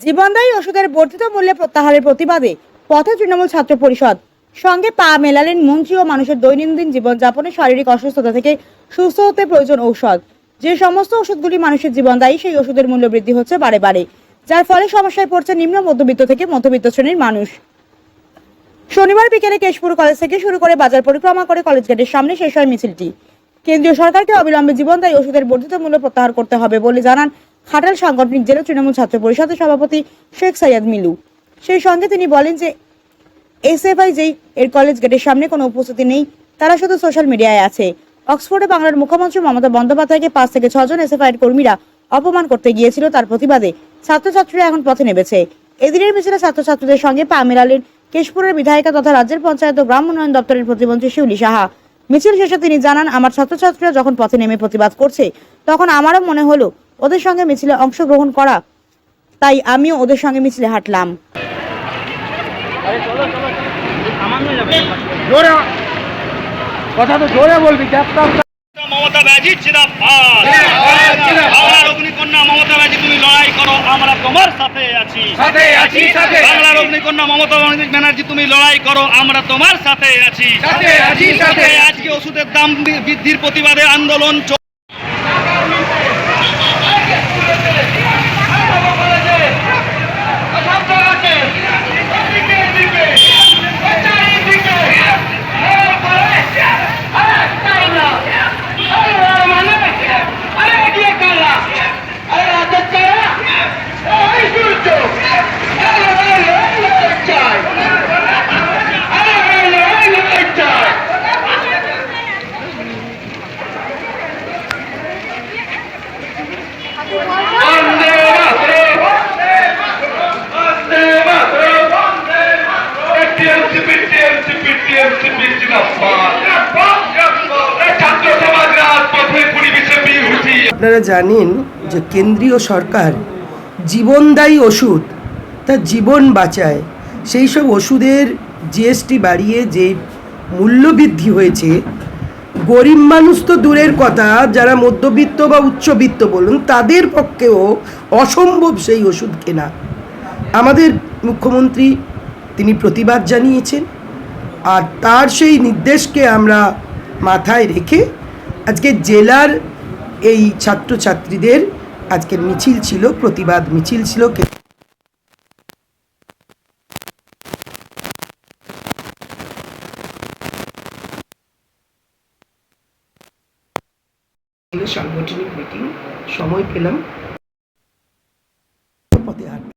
জীবনদায়ী ওষুধের বর্ধিত মূল্যে প্রত্যাহারের প্রতিবাদে পথে তৃণমূল ছাত্র পরিষদ। সঙ্গে পা মেলালেন মন্ত্রী ও মানুষের দৈনন্দিন জীবনযাপনে শারীরিক অসুস্থতা থেকে সুস্থ হতে প্রয়োজন ঔষধ। যে সমস্ত ওষুধগুলি মানুষের জীবনদায়ী, সেই ওষুধের মূল্য বৃদ্ধি হচ্ছে বারে বারে। যার ফলে সমস্যায় পড়ছে নিম্ন মধ্যবিত্ত থেকে মধ্যবিত্ত শ্রেণির মানুষ। শনিবার বিকেলে কেশপুর কলেজ থেকে শুরু করে বাজার পরিক্রমা করে কলেজ গেটের সামনে শেষ হয় মিছিলটি। কেন্দ্রীয় সরকারকে অবিলম্বে জীবনদায়ী ওষুধের বর্ধিত মূল্য প্রত্যাহার করতে হবে বলে জানান খাটাল সাংগঠনিক জেলা তৃণমূল ছাত্র পরিষদের সভাপতি শেখ সাইয়াদ মিলু। সেই সঙ্গে তিনি বলেন যে, এসএফআই যেই এর কলেজ গেটের সামনে কোনো উপস্থিতি নেই, তারা শুধু সোশ্যাল মিডিয়ায় আছে। অক্সফোর্ডে বাংলার মুখ্যমন্ত্রী মমতা বন্দ্যোপাধ্যায়কে পাঁচ থেকে ছজন এসএফআই এর কর্মীরা অপমান করতে গিয়েছিল তার প্রতিবাদে। ছাত্রছাত্রীরা এখন পথে নেমেছে। এদিনের মিছিলে ছাত্রছাত্রীদের সঙ্গে পা মেলালেন কেশপুরের বিধায়িকা তথা রাজ্যের পঞ্চায়েত ও গ্রাম উন্নয়ন দপ্তরের প্রতিমন্ত্রী শিউলি সাহা। মিছিল শেষে তিনি জানান, আমার ছাত্রছাত্রীরা যখন পথে নেমে প্রতিবাদ করছে, তখন আমারও মনে হলো ওদের সঙ্গে মিছিলে অংশগ্রহণ করা। তাই আমিও ওদের সঙ্গে মিছিলে হাঁটলাম। কথা তো জোরে বলবি মমতা ব্যাজি চিরাপাত বাংলার অগ্নিকন্যা মমতা ব্যাজি তুমি লড়াই করো আমরা তোমার সাথে আছি। সাথে আছি সাথে বাংলার অগ্নিকন্যা মমতা ব্যানার্জি তুমি লড়াই করো আমরা তোমার সাথে আছি। সাথে আছি সাথে আজকে ওষুধের দাম বৃদ্ধির প্রতিবাদে আন্দোলন আপনারা জানেন যে কেন্দ্রীয় সরকার জীবনদায়ী ওষুধ, তা জীবন বাঁচায়। সেই সব ওষুধের জিএসটি বাড়িয়ে যে মূল্যবৃদ্ধি হয়েছে, গরিব মানুষ তো দূরের কথা, যারা মধ্যবিত্ত বা উচ্চবিত্ত বলুন, তাদের পক্ষেও অসম্ভব সেই ওষুধ কেনা। আমাদের মুখ্যমন্ত্রী তিনি প্রতিবাদ জানিয়েছেন। আর তার সেই নির্দেশকে আমরা মাথায় রেখে আজকে জেলার এই ছাত্রছাত্রীদের আজকের মিছিল ছিল, প্রতিবাদ মিছিল ছিল। সাংগঠনিক মিটিং, সময় পেলাম।